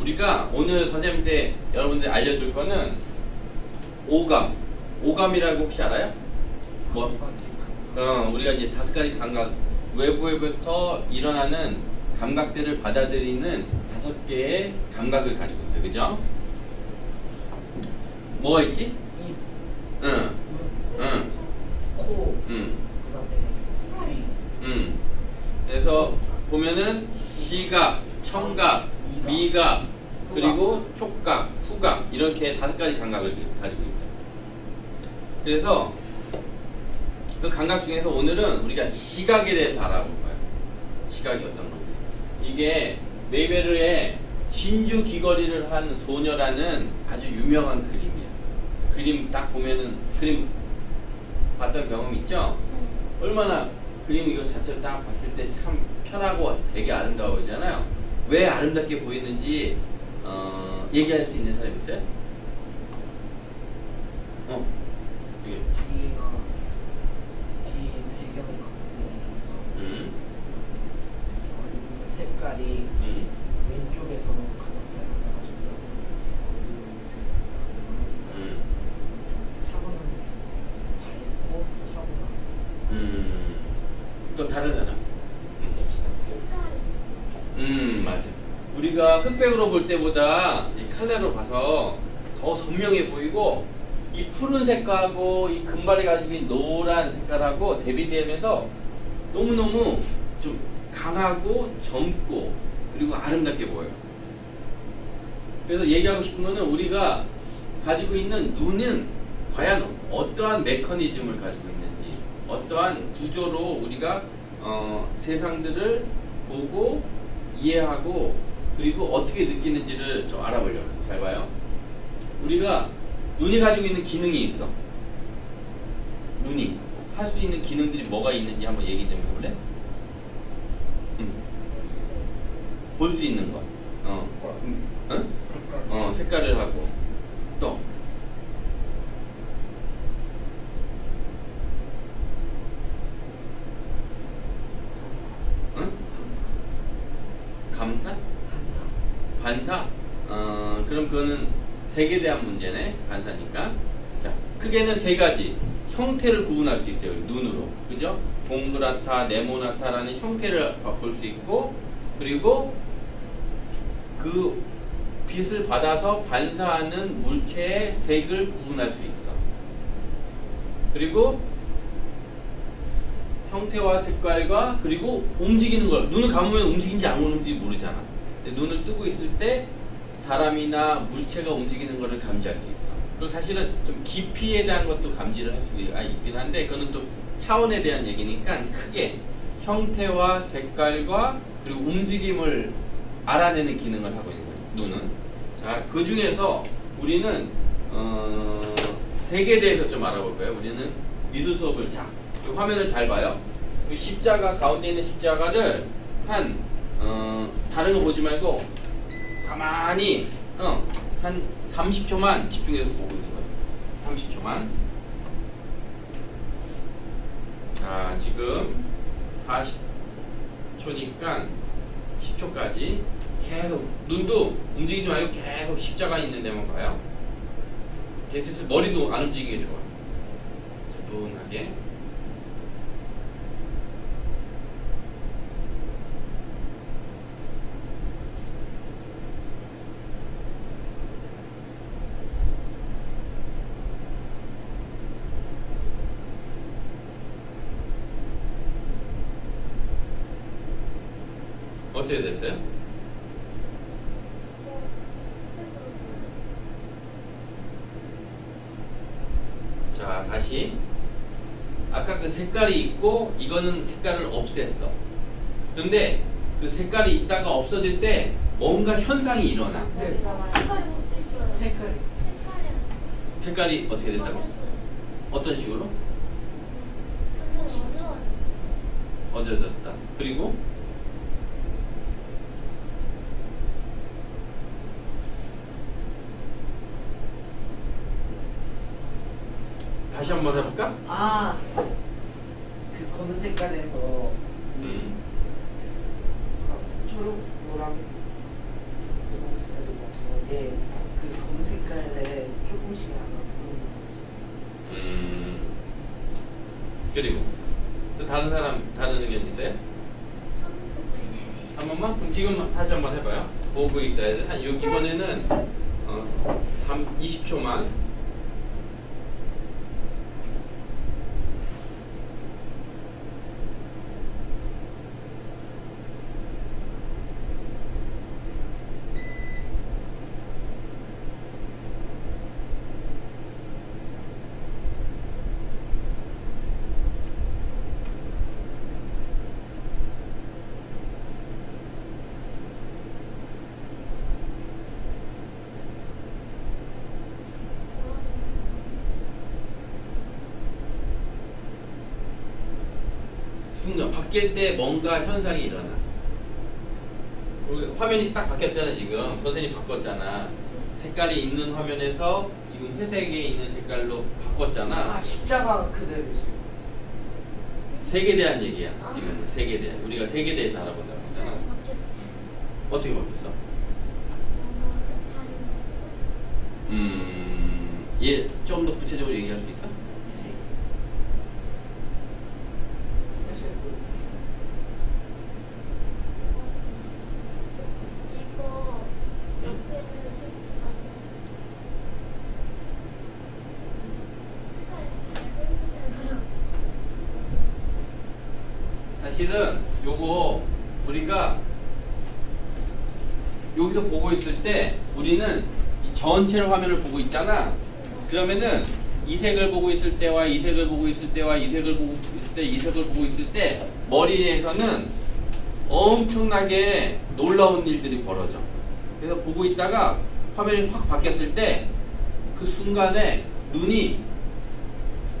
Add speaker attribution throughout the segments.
Speaker 1: 우리가 오늘 선생님한테 여러분들 알려줄 거는 오감. 오감이라고 혹시 알아요? 뭐? 어, 우리가 이제 다섯 가지 감각, 외부에부터 일어나는 감각들을 받아들이는 다섯 개의 감각을 가지고 있어요. 그죠? 뭐가 있지?
Speaker 2: 입,
Speaker 1: 응,
Speaker 2: 눈,
Speaker 1: 응,
Speaker 2: 코,
Speaker 1: 응, 응. 그래서 보면은 시각, 청각, 미각, 그리고 촉각, 후각 이렇게 다섯 가지 감각을 가지고 있어요. 그래서 그 감각 중에서 오늘은 우리가 시각에 대해서 알아볼 거예요. 시각이 어떤 건지. 이게 메이베르의 진주 귀걸이를 한 소녀라는 아주 유명한 그림이야. 그림 딱 보면은 그림 봤던 경험 있죠? 얼마나 그림 이거 자체를 딱 봤을 때 참 편하고 되게 아름다워 보이잖아요. 왜 아름답게 보이는지 어, 얘기할 수 있는 사람 있어요? 어,
Speaker 2: 검정이라서
Speaker 1: 음,
Speaker 2: 색깔이
Speaker 1: 음,
Speaker 2: 왼쪽에서 가장 밝아가지고 어두운색
Speaker 1: 음,
Speaker 2: 차분한 밝고 차분한.
Speaker 1: 음. 또 다른 사람. 음, 맞아. 우리가 흑백으로 볼 때보다 이 칼라로 봐서 더 선명해 보이고 이 푸른 색깔하고 이 금발이 가지고 있는 노란 색깔하고 대비되면서 너무너무 좀 강하고 젊고 그리고 아름답게 보여요. 그래서 얘기하고 싶은 거는 우리가 가지고 있는 눈은 과연 어떠한 메커니즘을 가지고 있는지 어떠한 구조로 우리가 어, 세상들을 보고 이해하고 그리고 어떻게 느끼는지를 좀 알아보려고. 잘 봐요. 우리가 눈이 가지고 있는 기능이 있어. 눈이 할 수 있는 기능들이 뭐가 있는지 한번 얘기 좀 해볼래? 볼수 있는 거. 어. 음, 응? 어, 색깔을 하고 또 응? 감사?
Speaker 2: 한상
Speaker 1: 반사? 어, 그럼 그거는 색에 대한 문제네. 반사니까. 자, 크게는 세 가지 형태를 구분할 수 있어요. 눈으로. 그죠? 동그랗다, 네모나타라는 형태를 볼 수 있고, 그리고 그 빛을 받아서 반사하는 물체의 색을 구분할 수 있어. 그리고 형태와 색깔과 그리고 움직이는 걸 눈을 감으면 움직인지 안 움직인지 모르잖아. 근데 눈을 뜨고 있을 때 사람이나 물체가 움직이는 것을 감지할 수 있어. 그리고 사실은 좀 깊이에 대한 것도 감지를 할 수가 있긴 한데 그거는 또 차원에 대한 얘기니까 크게 형태와 색깔과 그리고 움직임을 알아내는 기능을 하고 있는 거예요. 눈은. 자, 그 중에서 우리는 어, 색에 대해서 좀 알아볼 거예요. 우리는 미술 수업을 자, 이 화면을 잘 봐요. 이 십자가 가운데 있는 십자가를 한 어, 다른 거 보지 말고 가만히 어, 한 30초만 집중해서 보고 있어요. 30초만. 자, 지금 40초니까 10초까지 계속 눈도 움직이지 말고 계속 십자가 있는 데만 봐요. 제스스 머리도 안 움직이게 좋아. 차분하게. 어떻게 됐어요? 자, 다시. 아까 그 색깔이 있고 이거는 색깔을 없앴어. 근데 그 색깔이 있다가 없어질 때 뭔가 현상이 일어나.
Speaker 2: 색깔이
Speaker 1: 색깔이 어떻게 됐어요? 어떤 식으로? 어져졌다. 그리고 다시 한번 해볼까?
Speaker 2: 아 그 검은 색깔에서
Speaker 1: 음.
Speaker 2: 초록 노랑 분홍 색깔이 예, 그 검색깔에 조금씩 약간 보이는 거죠.
Speaker 1: 음. 그리고 또 다른 사람 다른 의견 있어요? 한 번만? 그럼 지금 다시 한번 해봐요. 보고 있어야 돼. 한 요- 이번에는 어, 3, 20초만. 순간 바뀔 때 뭔가 현상이 일어나. 화면이 딱 바뀌었잖아 지금. 선생님 바꿨잖아. 색깔이 있는 화면에서 지금 회색에 있는 색깔로 바꿨잖아.
Speaker 2: 아 십자가 그대로시요.
Speaker 1: 색에 대한 얘기야. 지금 색에 대한. 우리가 색에 대해서 알아본다고 했잖아. 어떻게 바뀌었어? 음, 얘 좀 더 구체적으로 얘기할 수 있어?
Speaker 2: 사실 사실 그
Speaker 1: 사실은 요거 우리가 여기서 있을 때 우리는 이 전체를 화면을 보고 있잖아. 그러면은 이 색을 보고 있을 때와 이 색을 보고 있을 때와 이 색을 보고 있을 때, 이 색을 보고 있을 때 머리에서는 엄청나게 놀라운 일들이 벌어져. 그래서 보고 있다가 화면이 확 바뀌었을 때 그 순간에 눈이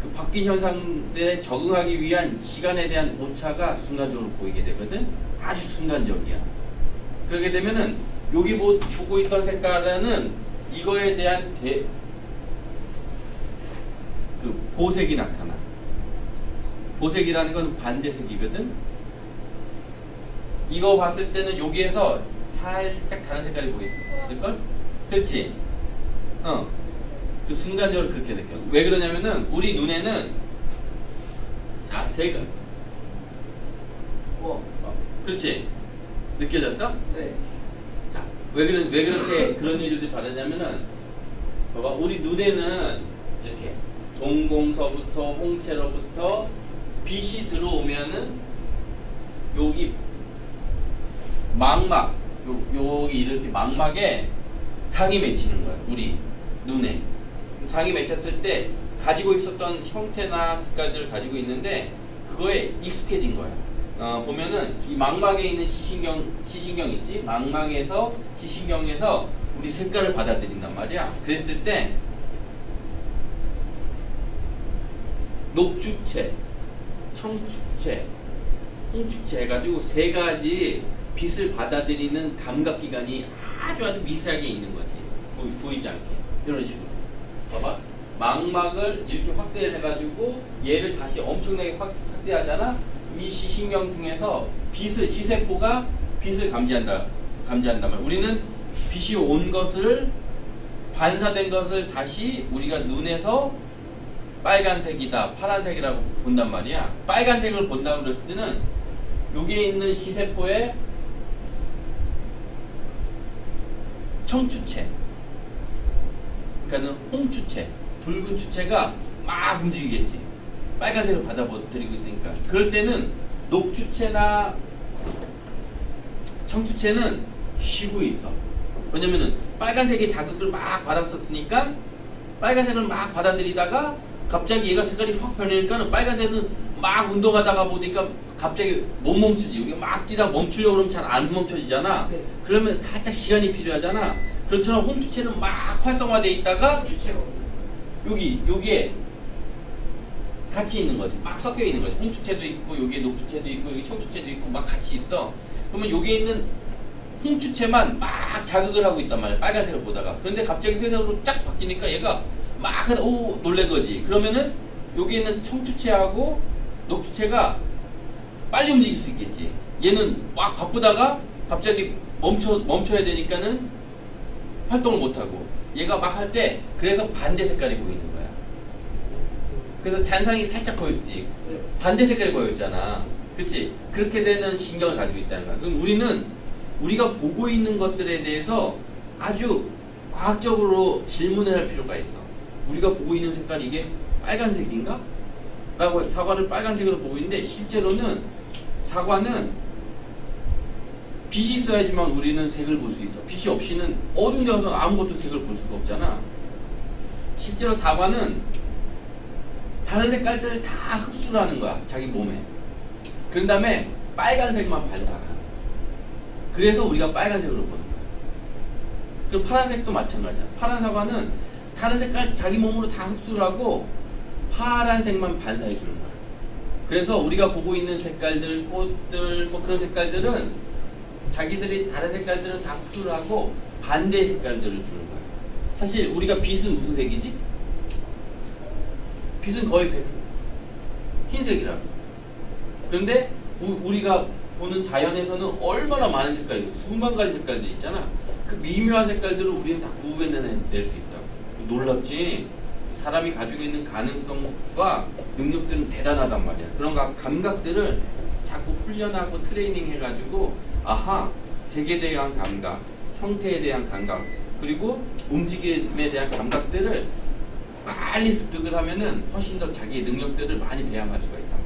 Speaker 1: 그 바뀐 현상들에 적응하기 위한 시간에 대한 오차가 순간적으로 보이게 되거든. 아주 순간적이야. 그렇게 되면은 여기 보, 보고 있던 색깔은 이거에 대한 대, 그 보색이 나타나. 보색이라는 건 반대색이거든. 이거 봤을 때는 여기에서 살짝 다른 색깔이 보였을걸? 그렇지? 어. 그 순간적으로 그렇게 느껴. 왜 그러냐면은 우리 눈에는 자 색은
Speaker 2: 뭐
Speaker 1: 어, 그렇지? 느껴졌어?
Speaker 2: 네.
Speaker 1: 자, 왜 그런 왜 그렇게 그런 일들이 받았냐면은 봐봐 우리 눈에는 이렇게 동공서부터 홍채로부터 빛이 들어오면은 여기 망막 요, 여기 이렇게 망막에 상이 맺히는 거야 우리 눈에 상이 맺혔을 때 가지고 있었던 형태나 색깔들을 가지고 있는데 그거에 익숙해진 거야. 어, 보면은 이 망막에 있는 시신경 시신경 있지? 망막에서 시신경에서 우리 색깔을 받아들인단 말이야. 그랬을 때 녹주체, 청주체, 홍주체 해가지고 세 가지 빛을 받아들이는 감각 기관이 아주 아주 미세하게 있는 거지. 보이, 보이 지 않게 이런 식으로. 봐봐. 망막을 이렇게 확대해가지고 얘를 다시 엄청나게 확, 확대하잖아. 이 시신경 중에서 빛을 시세포가 빛을 감지한다. 감지한단 말이야. 우리는 빛이 온 것을 반사된 것을 다시 우리가 눈에서 빨간색이다, 파란색이라고 본단 말이야. 빨간색을 본다고 그랬을 때는 여기에 있는 시세포의 청추체, 그러니까는 홍추체, 붉은 추체가 막 움직이겠지. 빨간색을 받아들이고 있으니까. 그럴 때는 녹추체나 청추체는 쉬고 있어. 왜냐면은 빨간색의 자극을 막 받았었으니까 빨간색을 막 받아들이다가 갑자기 얘가 색깔이 확 변하니까는 빨간색은 막 운동하다가 보니까 갑자기 못 멈추지. 우리가 막 뛰다 멈추려고 그러면 잘 안 멈춰지잖아.
Speaker 2: 네.
Speaker 1: 그러면 살짝 시간이 필요하잖아. 그렇처럼 홍추체는 막 활성화돼 있다가
Speaker 2: 주체가
Speaker 1: 여기 여기에 같이 있는 거지. 막 섞여 있는 거지. 홍추체도 있고 여기에 녹추체도 있고 여기 청추체도 있고 막 같이 있어. 그러면 여기에 있는 홍추체만 막 자극을 하고 있단 말이야. 빨간색을 보다가. 그런데 갑자기 회색으로 쫙 바뀌니까 얘가 막 하다 오 놀란 거지. 그러면은 여기 있는 청추체하고 녹추체가 빨리 움직일 수 있겠지. 얘는 막 바쁘다가 갑자기 멈춰 멈춰야 되니까는 활동을 못 하고 얘가 막 할 때 그래서 반대 색깔이 보이는 거야. 그래서 잔상이 살짝.
Speaker 2: 네.
Speaker 1: 반대 색깔이 보였잖아. 그치? 그렇게 되는 신경을 가지고 있다는 거야. 그럼 우리는 우리가 보고 있는 것들에 대해서 아주 과학적으로 질문을 할 필요가 있어. 우리가 보고 있는 색깔이 이게 빨간색인가? 라고 사과를 빨간색으로 보고 있는데 실제로는 사과는 빛이 있어야지만 우리는 색을 볼 수 있어. 빛이 없이는 어두운 데 가서 아무것도 색을 볼 수가 없잖아. 실제로 사과는 다른 색깔들을 다 흡수를 하는 거야. 자기 몸에. 그런 다음에 빨간색만 반사가. 그래서 우리가 빨간색으로 보는 거야. 그리고 파란색도 마찬가지야. 파란 사과는 다른 색깔 자기 몸으로 다 흡수를 하고 파란색만 반사해 주는 거야. 그래서 우리가 보고 있는 색깔들, 꽃들, 뭐 그런 색깔들은 자기들이 다른 색깔들은 다 흡수를 하고 반대 색깔들을 주는 거야. 사실 우리가 빛은 무슨 색이지? 빛은 거의 백- 흰색이라고. 그런데 우, 우리가 보는 자연에서는 얼마나 많은 색깔이 수만 가지 색깔들이 있잖아. 그 미묘한 색깔들을 우리는 다 구분해낼 수 있다고. 놀랍지? 사람이 가지고 있는 가능성과 능력들은 대단하단 말이야. 그런 가- 감각들을 자꾸 훈련하고 트레이닝 해가지고 아하 색에 대한 감각, 형태에 대한 감각, 그리고 움직임에 대한 감각들을 빨리 습득을 하면은 훨씬 더 자기의 능력들을 많이 배양할 수가 있다.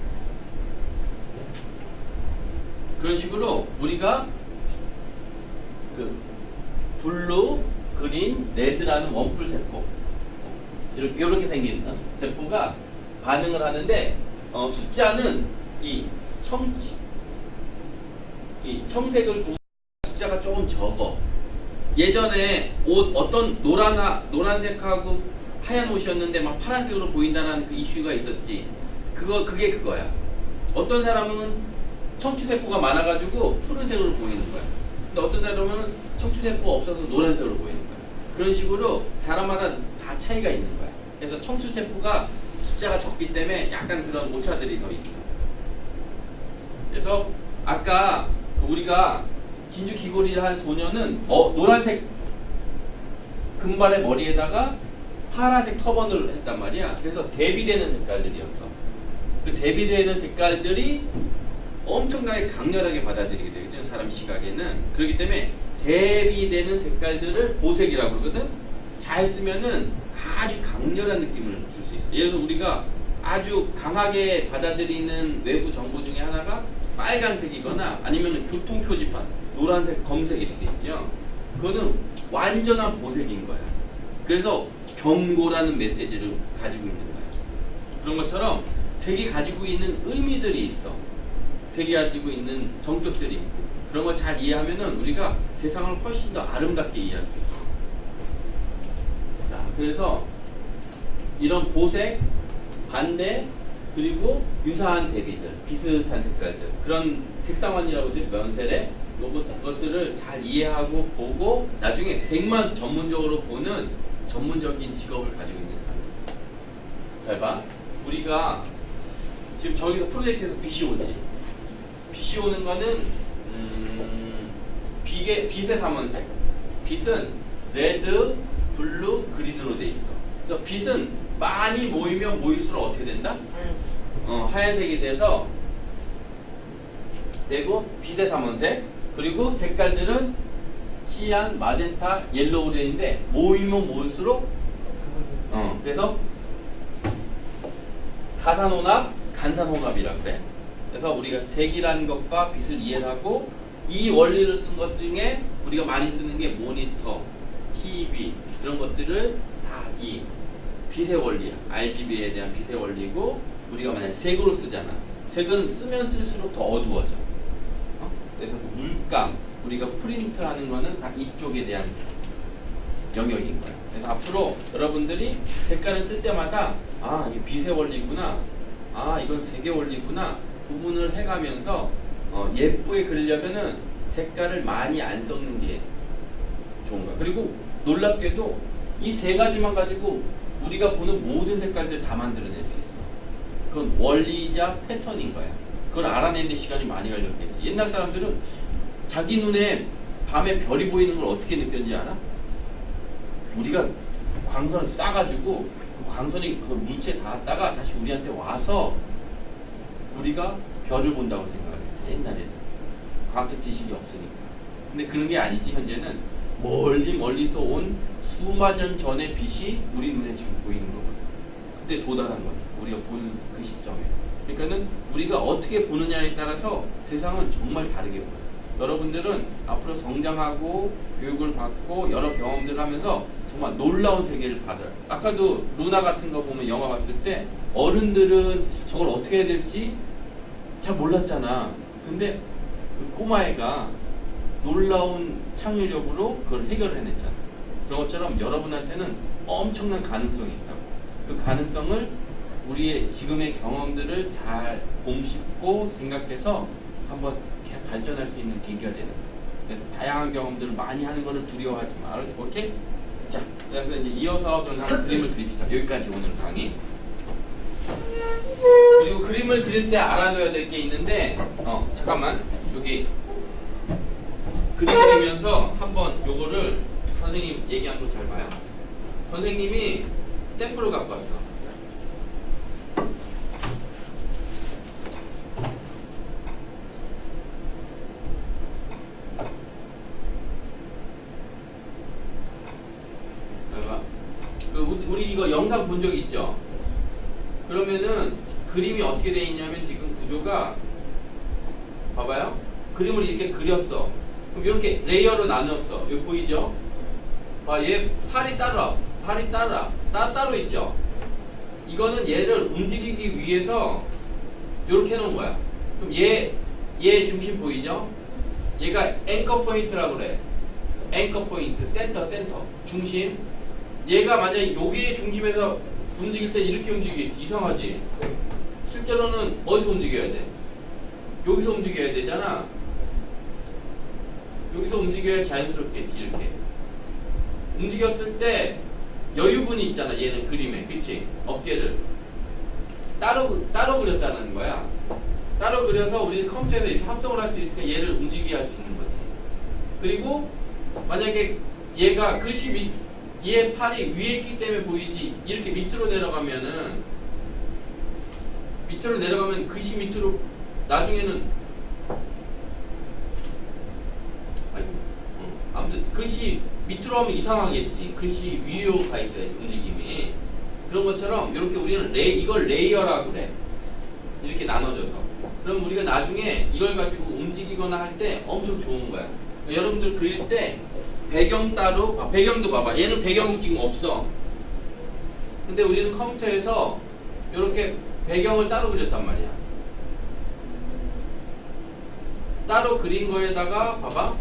Speaker 1: 그런 식으로 우리가 그 블루, 그린, 레드라는 원뿔 세포 이렇게, 생긴 어, 세포가 반응을 하는데 어, 숫자는 이 청, 이 청색을 숫자가 조금 적어. 예전에 옷 어떤 노란하, 노란색하고 하얀 옷이었는데 막 파란색으로 보인다는 그 이슈가 있었지. 그거 그게 그거야. 어떤 사람은 청추세포가 많아가지고 푸른색으로 보이는 거야. 근데 어떤 사람은 청추세포가 없어서 노란색으로 보이는 거야. 그런 식으로 사람마다 다 차이가 있는 거야. 그래서 청추세포가 숫자가 적기 때문에 약간 그런 오차들이 더 있어. 그래서 아까 그 우리가 진주 귀걸이를 한 소녀는 어, 노란색 금발의 머리에다가 파란색 터번을 했단 말이야. 그래서 대비되는 색깔들이었어. 그 대비되는 색깔들이 엄청나게 강렬하게 받아들이게 되거든 사람 시각에는. 그렇기 때문에 대비되는 색깔들을 보색이라고 그러거든. 잘 쓰면은 아주 강렬한 느낌을 줄 수 있어. 예를 들어 우리가 아주 강하게 받아들이는 외부 정보 중에 하나가 빨간색이거나 아니면 교통 표지판 노란색 검색 이렇게 있죠. 그거는 완전한 보색인 거야. 그래서 경고라는 메시지를 가지고 있는 거야 그런 것처럼 색이 가지고 있는 의미들이 있어. 색이 가지고 있는 성격들이 있고 그런 걸 잘 이해하면은 우리가 세상을 훨씬 더 아름답게 이해할 수 있어. 자, 그래서 이런 보색, 반대, 그리고 유사한 대비들, 비슷한 색깔들 그런 하죠 면셀에 요것 것들을 잘 이해하고 보고 나중에 색만 전문적으로 보는 전문적인 직업을 가지고 있는 사람들. 잘 봐. 우리가 지금 저기서 프로젝트에서 빛이 오지. 빛이 오는 거는 음, 빛의 빛의 삼원색. 빛은 레드, 블루, 그린으로 돼 있어. 그래서 빛은 많이 모이면 모일수록 어떻게 된다? 어, 하얀색이 돼서 되고 빛의 삼원색 그리고 색깔들은 시안, 마젠타, 옐로우 되는데 모이면 모일수록 어 그래서 가산혼합, 간산혼합이라 그래. 그래서 우리가 색이라는 것과 빛을 이해하고 이 원리를 쓴 것 중에 우리가 많이 쓰는 게 모니터, TV 그런 것들을 다 이 빛의 원리야. RGB에 대한 빛의 원리고 우리가 만약 색으로 쓰잖아. 색은 쓰면 쓸수록 더 어두워져. 어? 그래서 물감, 우리가 프린트하는 거는 다 이쪽에 대한 영역인 거야. 그래서 앞으로 여러분들이 색깔을 쓸 때마다 아, 이게 빛의 원리구나. 아, 이건 색의 원리구나. 구분을 해가면서 어, 예쁘게 그리려면은 색깔을 많이 안 섞는 게 좋은 거야. 그리고 놀랍게도 이 세 가지만 가지고 우리가 보는 모든 색깔들 다 만들어낼 수 있어. 그건 원리이자 패턴인 거야. 그걸 알아내는 데 시간이 많이 걸렸겠지. 옛날 사람들은 자기 눈에 밤에 별이 보이는 걸 어떻게 느꼈는지 알아? 우리가 광선을 쏴가지고 그 광선이 그 물체에 닿았다가 다시 우리한테 와서 우리가 별을 본다고 생각을 했 옛날에 과학적 지식이 없으니까. 근데 그런 게 아니지 현재는. 멀리 멀리서 온 수만 년 전의 빛이 우리 눈에 지금 보이는 거거든. 그때 도달한 거지. 우리가 보는 그 시점에. 그러니까는 우리가 어떻게 보느냐에 따라서 세상은 정말 다르게 보여 여러분들은 앞으로 성장하고 교육을 받고 여러 경험들을 하면서 정말 놀라운 세계를 받아요. 아까도 루나 같은 거 보면 영화 봤을 때 어른들은 저걸 어떻게 해야 될지 잘 몰랐잖아. 근데 그 꼬마애가 놀라운 창의력으로 그걸 해결해냈잖아. 그런 것처럼 여러분한테는 엄청난 가능성이 있다고. 그 가능성을 우리의 지금의 경험들을 잘 봄씹고 생각해서 한번 발전할 수 있는 계기가 되는. 그래서 다양한 경험들을 많이 하는 거를 두려워하지 마. 오케이? 자, 그래서 이제 이어서 한번 그림을 그립시다. 여기까지 오늘 강의. 그리고 그림을 그릴 때 알아둬야 될 게 있는데, 어, 잠깐만. 여기 그림 그리면서 한번 요거를 선생님 얘기한 거 잘 봐요. 선생님이 샘플을 갖고 왔어. 봐봐. 그 우리- 우리 이거 영상 본 적 있죠? 그러면은 그림이 어떻게 돼 있냐면 지금 구조가 봐봐요. 그림을 이렇게 그렸어. 그럼 이렇게 레이어로 나눴어. 여기 보이죠? 봐, 얘 팔이 따라, 팔이 따라, 따 따로 있죠. 이거는 얘를 움직이기 위해서 이렇게 해놓은 거야. 그럼 얘, 얘 중심 보이죠? 얘가 앵커 포인트라고 그래. 앵커 포인트, 센터, 센터, 중심. 얘가 만약에 여기에 중심에서 움직일 때 이렇게 움직이겠지. 이상하지? 실제로는 어디서 움직여야 돼? 여기서 움직여야 되잖아. 여기서 움직여야 자연스럽겠지. 이렇게. 움직였을 때 여유분이 있잖아. 얘는 그림에. 그치? 어깨를. 따로, 따로 그렸다는 거야. 따로 그려서 우리 컴퓨터에서 이렇게 합성을 할 수 있으니까 얘를 움직이게 할 수 있는 거지. 그리고 만약에 얘가 글씨 밑, 얘 팔이 위에 있기 때문에 보이지? 이렇게 밑으로 내려가면은 밑으로 내려가면 글씨 밑으로 나중에는 아이고 어, 아무튼 글씨 밑으로 하면 이상하겠지. 글씨 위로 가 있어야지 움직임이. 그런 것처럼 이렇게 우리는 레 이걸 레이어라고 그래. 이렇게 나눠져서. 그럼 우리가 나중에 이걸 가지고 움직이거나 할 때 엄청 좋은 거야. 여러분들 그릴 때 배경 따로 아, 배경도 봐봐. 얘는 배경이 지금 없어. 근데 우리는 컴퓨터에서 이렇게 배경을 따로 그렸단 말이야. 따로 그린 거에다가 봐봐.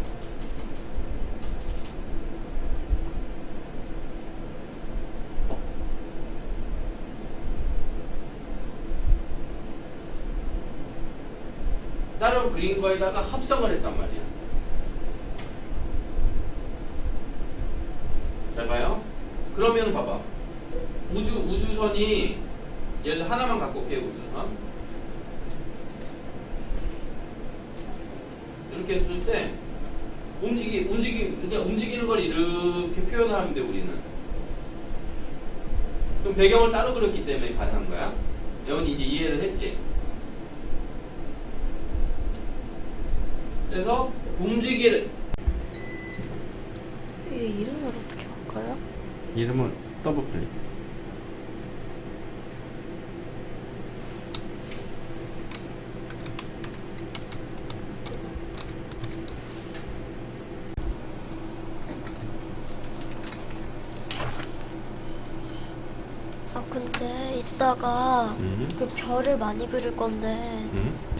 Speaker 1: 따로 그린 거에다가 합성을 했단 말이야 잘 봐요. 그러면 봐봐. 우주 우주선이 들어 하나만 갖고 올게요 우주선. 이렇게 했을 때 움직이 움직이 그냥 움직이는 걸 이렇게 표현을 하면 돼 우리는. 그럼 배경을 따로 그렸기 때문에 가능한 거야. 여러분 이제 이해를 했지? 그래서 움직이를
Speaker 3: 이 이름을 어떻게 바꿔요?
Speaker 1: 이름은 더블 클릭.
Speaker 3: 아 근데 이따가
Speaker 1: 음.
Speaker 3: 그 별을 많이 그릴 건데
Speaker 1: 음.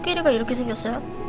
Speaker 3: 코끼리가 이렇게 생겼어요?